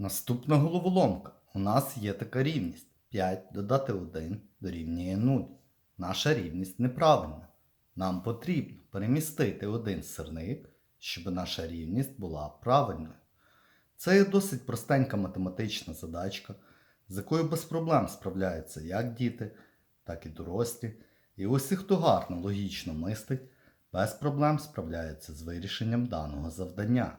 Наступна головоломка. У нас є така рівність. 5 додати 1 дорівнює 0. Наша рівність неправильна. Нам потрібно перемістити один сирник, щоб наша рівність була правильною. Це є досить простенька математична задачка, з якою без проблем справляються як діти, так і дорослі. І усі, хто гарно логічно мислить, без проблем справляються з вирішенням даного завдання.